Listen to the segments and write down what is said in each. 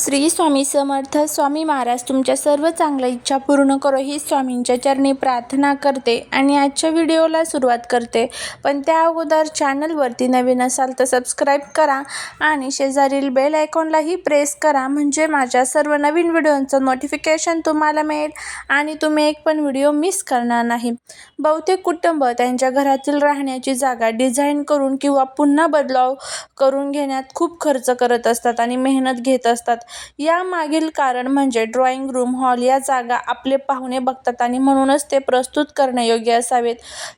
श्री स्वामी समर्थ स्वामी महाराज तुमच्या सर्व चांगल्या इच्छा पूर्ण करो ही स्वामींच्या चरणी प्रार्थना करते आणि आजच्या व्हिडिओला सुरुवात करते. पण त्या अगोदर चॅनलवरती नवीन असाल तर सबस्क्राईब करा आणि शेजारील बेल आयकॉनलाही प्रेस करा म्हणजे माझ्या सर्व नवीन व्हिडिओंचं नोटिफिकेशन तुम्हाला मिळेल आणि तुम्ही एक पण व्हिडिओ मिस करणार नाही. बहुतेक कुटुंब त्यांच्या घरातील राहण्याची जागा डिझाईन करून किंवा पुन्हा बदलाव करून घेण्यात खूप खर्च करत असतात आणि मेहनत घेत असतात. यामागील कारण म्हणजे ड्रॉइंग रूम हॉल या जागा आपले पाहुणे बघतात आणि म्हणूनच ते प्रस्तुत करण्यायोग्य असावेत.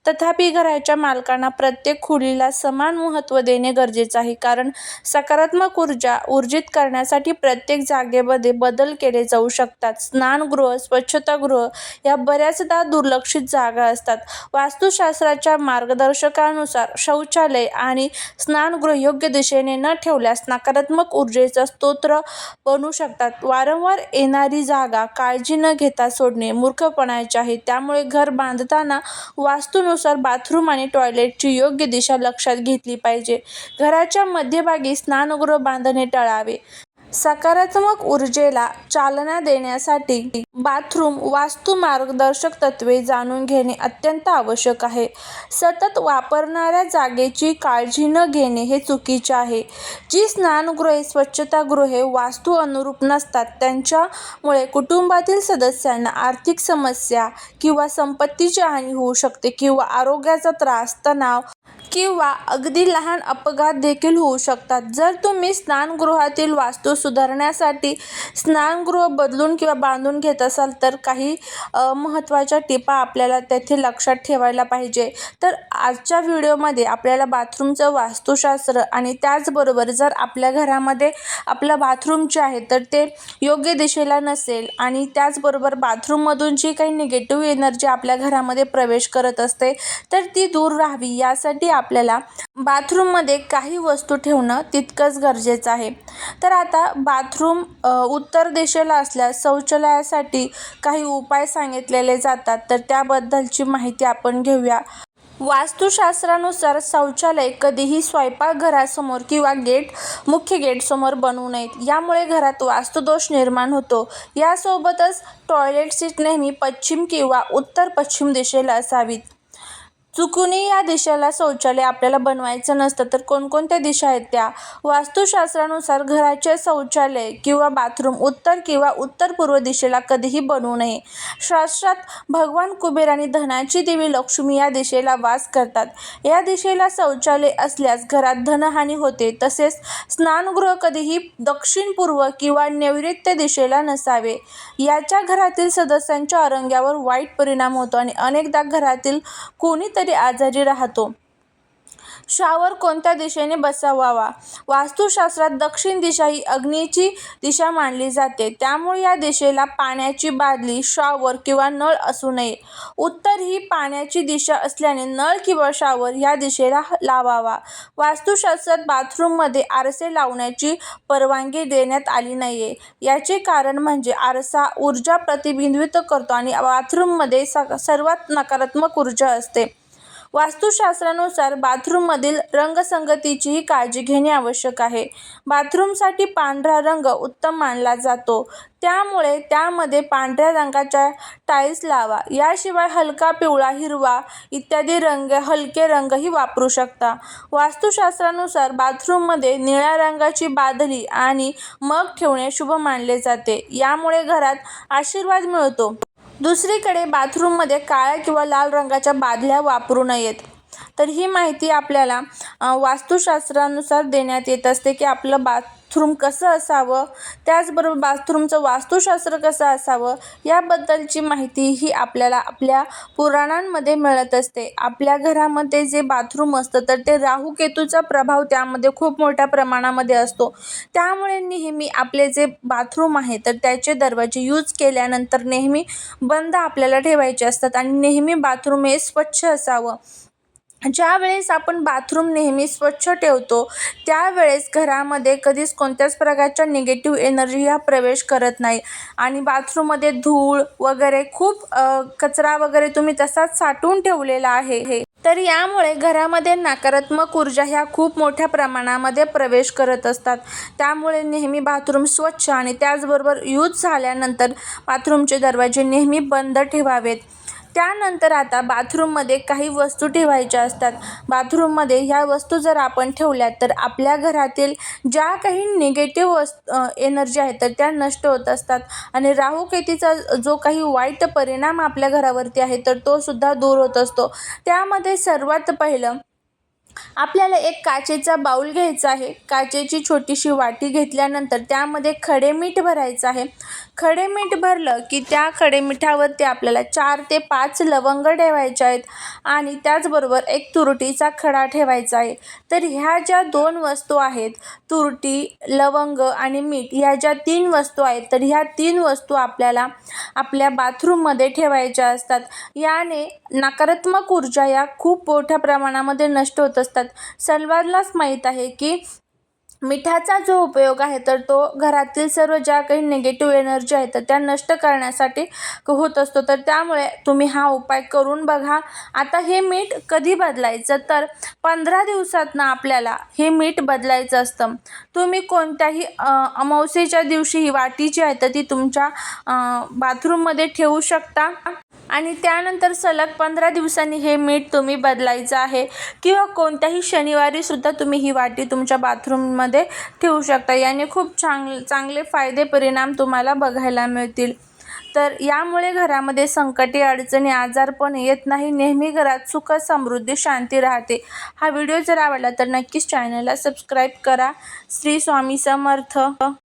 तथापि घराच्या मालकांना प्रत्येक खोलीला समान महत्त्व देणे गरजेचे आहे कारण सकारात्मक ऊर्जा ऊर्जित करण्यासाठी प्रत्येक जागेमध्ये बदल केले जाऊ शकतात. स्नानगृह स्वच्छतागृह या बऱ्याचदा दुर्लक्षित जागा असतात. वास्तुशास्त्राच्या मार्गदर्शकानुसार शौचालय आणि स्नानगृह योग्य दिशेने न ठेवल्यास नकारात्मक ऊर्जेचा स्तोत्र बनू शकतात. वारंवार येणारी जागा काळजी न घेता सोडणे मूर्खपणाचे आहे. त्यामुळे घर बांधताना वास्तूनुसार बाथरूम आणि टॉयलेटची योग्य दिशा लक्षात घेतली पाहिजे. घराच्या मध्यभागी स्नानगृह बांधणे टाळावे. सकारात्मक ऊर्जेला चालना देण्यासाठी बाथरूम वास्तू मार्गदर्शक तत्त्वे जाणून घेणे अत्यंत आवश्यक आहे. सतत वापरणाऱ्या जागेची काळजी न घेणे हे चुकीचे आहे. जी स्नानगृहे स्वच्छतागृहे वास्तू अनुरूप नसतात त्यांच्यामुळे कुटुंबातील सदस्यांना आर्थिक समस्या किंवा संपत्तीची हानी होऊ शकते किंवा आरोग्याचा त्रास तणाव किंवा अगदी लहान अपघात देखील होऊ शकतात. जर तुम्ही स्नानगृहातील वास्तू सुधारण्यासाठी स्नानगृह बदलून किंवा बांधून घेत असाल तर काही महत्त्वाच्या टिपा आपल्याला तेथे लक्षात ठेवायला पाहिजे. तर आजच्या व्हिडिओमध्ये आपल्याला बाथरूमचं वास्तुशास्त्र आणि त्याचबरोबर जर आपल्या घरामध्ये आपलं बाथरूम जे आहे तर ते योग्य दिशेला नसेल आणि त्याचबरोबर बाथरूममधून जी काही निगेटिव्ह एनर्जी आपल्या घरामध्ये प्रवेश करत असते तर ती दूर राहावी. यासाठी आपल्याला बाथरूममध्ये काही वस्तू ठेवणं तितकंच गरजेचं आहे. तर आता बाथरूम उत्तर दिशेला असल्यास शौचालयासाठी काही उपाय सांगितलेले जातात. तर त्याबद्दलची माहिती आपण घेऊया. वास्तुशास्त्रानुसार शौचालय कधीही स्वयंपाकघरासमोर किंवा गेट मुख्य गेटसमोर बनवू नयेत. यामुळे घरात वास्तुदोष निर्माण होतो. यासोबतच टॉयलेट सीट नेहमी पश्चिम किंवा उत्तर पश्चिम दिशेला असावीत. चुकूनही या दिशेला शौचालय आपल्याला बनवायचं नसतं तर कोणकोणत्या दिशा आहेत त्या? वास्तुशास्त्रानुसार घराचे शौचालय किंवा बाथरूम उत्तर किंवा उत्तर पूर्व दिशेला कधीही बनवू नये. शास्त्रात भगवान कुबेर आणि धनाची देवी लक्ष्मी या दिशेला वास करतात. या दिशेला शौचालय असल्यास घरात धनहानी होते तसेच स्नानगृह कधीही दक्षिण पूर्व किंवा नैऋत्य दिशेला नसावे. याच्या घरातील सदस्यांच्या आरोग्यावर वाईट परिणाम होतो आणि अनेकदा घरातील कोणीतरी आजारी राहतो. शावर कोणत्या दिशेने बसवावा? वास्तुशास्त्रात दक्षिण दिशा ही अग्नीची दिशा मानली जाते. त्यामुळे या दिशेला पाण्याची बादली शॉवर किंवा नळ असू नये. उत्तर ही पाण्याची दिशा असल्याने नळ किंवा शॉवर या दिशेला लावावा. वास्तुशास्त्रात बाथरूममध्ये आरसे लावण्याची परवानगी देण्यात आली नाहीये. याचे कारण म्हणजे आरसा ऊर्जा प्रतिबिंबित करतो आणि बाथरूममध्ये स सर्वात नकारात्मक ऊर्जा असते. वास्तुशास्त्रानुसार बाथरूममधील रंगसंगतीचीही काळजी घेणे आवश्यक आहे. बाथरूमसाठी पांढरा रंग उत्तम मानला जातो. त्यामुळे त्यामध्ये पांढऱ्या रंगाच्या टाईल्स लावा. याशिवाय हलका पिवळा हिरवा इत्यादी रंग हलके रंगही वापरू शकता. वास्तुशास्त्रानुसार बाथरूममध्ये निळ्या रंगाची बादली आणि मग ठेवणे शुभ मानले जाते. यामुळे घरात आशीर्वाद मिळतो. दुसरीकडे बाथरूममध्ये काळ्या किंवा लाल रंगाच्या बादल्या वापरू नयेत. तर ही माहिती आपल्याला वास्तुशास्त्रानुसार देण्यात येत असते की आपलं बाथरूम कसं असावं त्याचबरोबर बाथरूमचं वास्तुशास्त्र कसं असावं याबद्दलची माहिती ही आपल्याला आपल्या पुराणांमध्ये मिळत असते. आपल्या घरामध्ये जे बाथरूम असतं तर ते राहूकेतूचा प्रभाव त्यामध्ये खूप मोठ्या प्रमाणामध्ये असतो. त्यामुळे नेहमी आपले जे बाथरूम आहे तर त्याचे दरवाजे यूज केल्यानंतर नेहमी बंद आपल्याला ठेवायचे असतात आणि नेहमी बाथरूम हे स्वच्छ असावं. ज्या वेळेस आपण बाथरूम नेहमी स्वच्छ ठेवतो त्यावेळेस घरामध्ये कधीच कोणत्याच प्रकारच्या निगेटिव्ह एनर्जी ह्या प्रवेश करत नाही. आणि बाथरूममध्ये धूळ वगैरे खूप कचरा वगैरे तुम्ही तसाच साठवून ठेवलेला आहे. हे तर यामुळे घरामध्ये नकारात्मक ऊर्जा ह्या खूप मोठ्या प्रमाणामध्ये प्रवेश करत असतात. त्यामुळे नेहमी बाथरूम स्वच्छ आणि त्याचबरोबर यूज झाल्यानंतर बाथरूमचे दरवाजे नेहमी बंद ठेवावेत. त्यानंतर आता बाथरूममध्ये काही वस्तू ठेवायच्या असतात. बाथरूममध्ये ह्या वस्तू जर आपण ठेवल्या तर आपल्या घरातील ज्या काही निगेटिव्ह वस् एनर्जी आहेत तर त्या नष्ट होत असतात. आणि राहुकेतीचा जो काही वाईट परिणाम आपल्या घरावरती आहे तर तो सुद्धा दूर होत असतो. त्यामध्ये सर्वात पहिलं आपल्याला एक काचेचा बाऊल घ्यायचा आहे. काचेची छोटीशी वाटी घेतल्यानंतर त्यामध्ये खडे मीठ भरायचं आहे. खडे मीठ भरलं की त्या खडे मिठावरती आपल्याला चार ते पाच लवंग ठेवायचे आहेत आणि त्याचबरोबर एक तुरटीचा खडा ठेवायचा आहे. तर ह्या ज्या दोन वस्तू आहेत तुरटी लवंग आणि मीठ ह्या ज्या तीन वस्तू आहेत तर ह्या तीन वस्तू आपल्याला आपल्या बाथरूममध्ये ठेवायच्या असतात. याने नकारात्मक ऊर्जा या खूप मोठ्या प्रमाणामध्ये नष्ट होतात असतात. सर्वांनाच माहीत आहे की मिठाचा जो उपयोग आहे तर तो घरातील सर्व ज्या काही निगेटिव्ह एनर्जी आहेत तर त्या नष्ट करण्यासाठी होत असतो. तर त्यामुळे तुम्ही हा उपाय करून बघा. आता हे मीठ कधी बदलायचं? तर पंधरा दिवसातनं आपल्याला हे मीठ बदलायचं असतं. तुम्ही कोणत्याही अमावस्येच्या दिवशी ही वाटी जी आहे तर ती तुमच्या बाथरूममध्ये ठेवू शकता. आणि त्यानंतर सलग पंधरा दिवसांनी हे मीठ तुम्ही बदलायचं आहे. किंवा कोणत्याही शनिवारी सुद्धा तुम्ही ही वाटी तुमच्या बाथरूममध्ये ठेवू शकता. याने खूप चांग चांगले फायदे परिणाम तुम्हाला बघायला मिळतील. तर यामुळे घरामध्ये संकटे अडचणी आजारपण येत नाही. नेहमी घरात सुख समृद्धी शांती राहते. हा व्हिडिओ जर आवडला तर नक्कीच चॅनलला सबस्क्राईब करा. श्री स्वामी समर्थ.